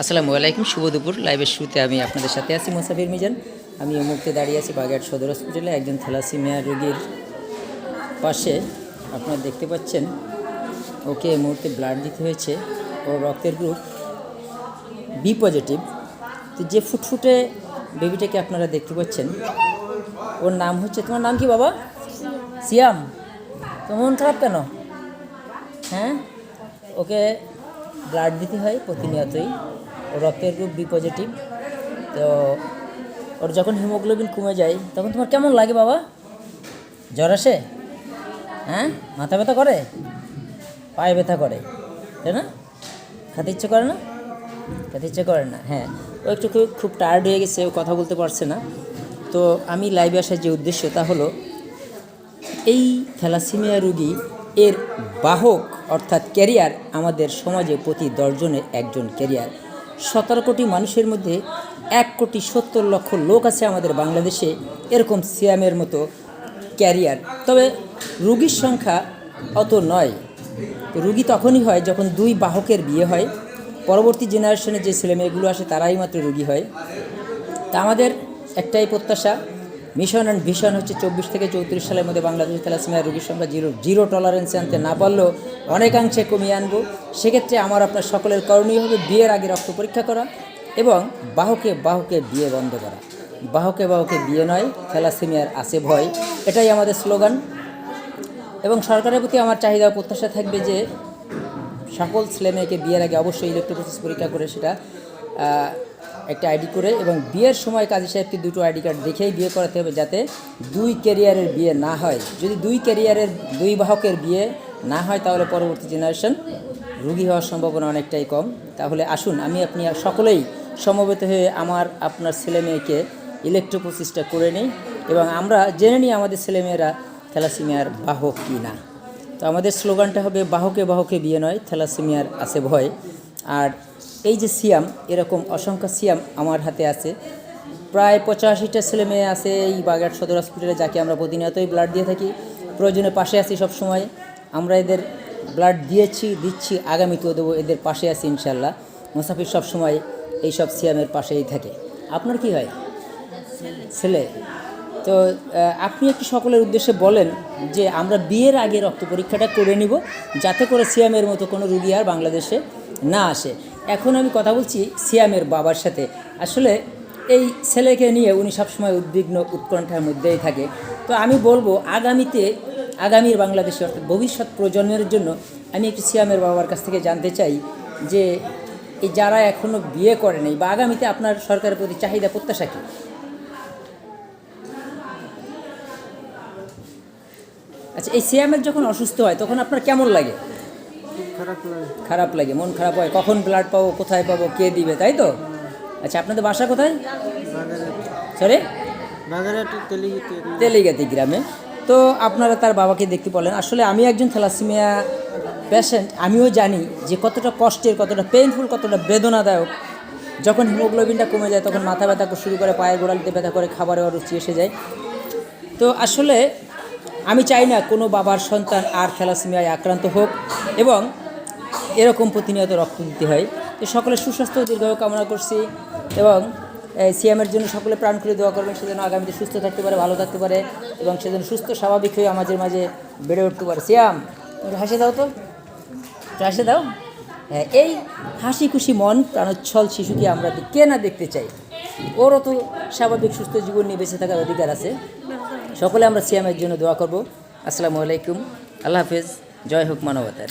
আসসালামু আলাইকুম, শুভ দুপুর। লাইভের শুরুতে আমি আপনাদের সাথে আছি মোসাফির মিজান। আমি এই মুহূর্তে দাঁড়িয়ে আছি বাগেরহাট সদর হসপিটালে একজন থ্যালাসিমিয়া রোগীর পাশে আপনারা দেখতে পাচ্ছেন, ওকে এই মুহূর্তে ব্লাড দিতে হয়েছে। ওর রক্তের গ্রুপ বি পজিটিভ তো যে ফুটফুটে বেবিটাকে আপনারা দেখতে পাচ্ছেন, ওর নাম হচ্ছে, তোমার নাম কি বাবা? সিয়াম। তো মন খারাপ কেন? হ্যাঁ? ওকে ব্লাড দিতে হয় প্রতিনিয়তই। রক্তের গ্রুপ বি পজিটিভ তো ওর যখন হিমোগ্লোবিন কমে যায়, তখন তোমার কেমন লাগে বাবা? জ্বর আসে? হ্যাঁ? মাথা ব্যথা করে? পায়ে ব্যথা করে, তাই না? খেতে ইচ্ছে করে না? খেতে ইচ্ছে করে না হ্যাঁ। ও একটু খুব খুব টায়ার্ড হয়ে গেছে, ও কথা বলতে পারছে না। তো আমি লাইভে আসার যে উদ্দেশ্য তা হলো, এই থ্যালাসিমিয়া রুগী এর বাহক অর্থাৎ ক্যারিয়ার আমাদের সমাজে প্রতি দশজনের একজন ক্যারিয়ার সতেরো কোটি মানুষের মধ্যে এক কোটি সত্তর লক্ষ লোক আছে আমাদের বাংলাদেশে, এরকম সিয়ামের মতো ক্যারিয়ার। তবে রুগীর সংখ্যা অত নয়। রুগী তখনই হয় যখন দুই বাহকের বিয়ে হয়। পরবর্তী জেনারেশনে যে ছেলেমেয়েগুলো আসে তারাই মাত্র রুগী হয়। তা আমাদের একটাই প্রত্যাশা মিশন অ্যান্ড ভিশন হচ্ছে চব্বিশ থেকে চৌত্রিশ সালের মধ্যে বাংলাদেশের থ্যালাসেমিয়া রোগীর সংখ্যা জিরো জিরো টলারেন্সে আনতে না পারলেও অনেকাংশে কমিয়ে আনব। সেক্ষেত্রে আমার আপনার সকলের করণীয় হবে বিয়ের আগে রক্ত পরীক্ষা করা এবং বাহকে বাহকে বিয়ে বন্ধ করা। বাহকে বাহকে বিয়ে নয় থ্যালাসেমিয়ার আছে ভয়। এটাই আমাদের স্লোগান। এবং সরকারের প্রতি আমার চাহিদা প্রত্যাশা থাকবে যে সকল ছেলেমেয়েকে বিয়ের আগে অবশ্যই ইলেকট্রোপ্রসেস পরীক্ষা করে সেটা একটা আইডি করে এবং বিয়ের সময় কাজী সাহেবকে দুটো আইডি কার্ড দেখেই বিয়ে করাতে হবে যাতে দুই ক্যারিয়ারের বিয়ে না হয়। যদি দুই ক্যারিয়ারের দুই বাহকের বিয়ে না হয়, তাহলে পরবর্তী জেনারেশন রুগী হওয়ার সম্ভাবনা অনেকটাই কম। তাহলে আসুন, আমি আপনি সকলেই সমবেত হয়ে আমার আপনার ছেলে মেয়েকে ইলেকট্রোপ্রসেসটা করে নিই এবং আমরা জেনে নিই আমাদের ছেলেমেয়েরা থ্যালাসিমিয়ার বাহক কি না তো আমাদের স্লোগানটা হবে, বাহকে বাহকে বিয়ে নয়, থ্যালাসেমিয়ার আছে ভয়। আর এই যে সিয়াম, এরকম অসংখ্য সিয়াম আমার হাতে আছে। প্রায় পঁচাশিটা ছেলে মেয়ে আছে এই বাগেরহাট সদর হসপিটালে যাকে আমরা প্রতিনিয়তই ব্লাড দিয়ে থাকি। প্রয়োজনে পাশে আছি সব সময় আমরা এদের ব্লাড দিয়েছি, দিচ্ছি, আগামীতেও দেবো, এদের পাশে আছি ইনশাল্লাহ মুসাফির সব সময় এইসব সিয়ামের পাশেই থাকে। আপনার কি হয়? ছেলে। তো আপনি একটু সকলের উদ্দেশ্যে বলেন যে আমরা বিয়ের আগে রক্ত পরীক্ষাটা করে নিব, যাতে করে সিয়ামের মতো কোনো রুগী আর বাংলাদেশে না আসে। এখন আমি কথা বলছি সিয়ামের বাবার সাথে। আসলে এই ছেলেকে নিয়ে উনি সবসময় উদ্বিগ্ন, উৎকণ্ঠার মধ্যেই থাকে। তো আমি বলব, আগামীতে, আগামীর বাংলাদেশে, অর্থাৎ ভবিষ্যৎ প্রজন্মের জন্য আমি একটু সিয়ামের বাবার কাছ থেকে জানতে চাই যে, এই যারা এখনও বিয়ে করে করেনি বা আগামীতে আপনার সরকারের প্রতি চাহিদা, প্রত্যাশা কী? আচ্ছা এই সিয়ামের যখন অসুস্থ হয়, তখন আপনার কেমন লাগে? খারাপ লাগে। মন খারাপ হয়। কখন ব্লাড পাবো কোথায় পাবো কে দিবে তাই তো? আচ্ছা আপনাদের বাসা কোথায়? সরি তেলিগাতি গ্রামে। তো আপনারা তার বাবাকে দেখতে পেলেন আসলে আমি একজন থ্যালাসিমিয়া পেশেন্ট আমিও জানি যে কতটা কষ্টের কতটা পেইনফুল কতটা বেদনাদায়ক। যখন হিমোগ্লোবিনটা কমে যায় তখন মাথা ব্যথা শুরু করে পায়ের গোড়ালিতে ব্যথা করে খাবারে অরুচি এসে যায়। তো আসলে আমি চাই না কোনো বাবার সন্তান আর থ্যালাসেমিয়ায় আক্রান্ত হোক। এবং এরকম প্রতিনিয়ত রক্ত দিতে হয়। তো সকলের সুস্বাস্থ্য দীর্ঘায়ু কামনা করছি এবং সিএমের জন্য সকলে প্রাণ খুলে দোয়া করবেন সে যেন আগামীতে সুস্থ থাকতে পারে, ভালো থাকতে পারে এবং সে যেন সুস্থ, স্বাভাবিক হয়ে আমাদের মাঝে বেড়ে উঠতে পারে। সিয়াম হাসি দাও তো। হাসে দাও। হ্যাঁ এই হাসি খুশি মন, প্রাণোচ্ছল শিশুকে আমরা কে না দেখতে চাই, ওরও তো স্বাভাবিক সুস্থ জীবন নিয়ে বেঁচে থাকার অধিকার আছে। সকলে আমরা সিয়ামের জন্য দোয়া করব। আসসালামু আলাইকুম। আল্লাহ হাফেজ। জয় হোক মানবতার।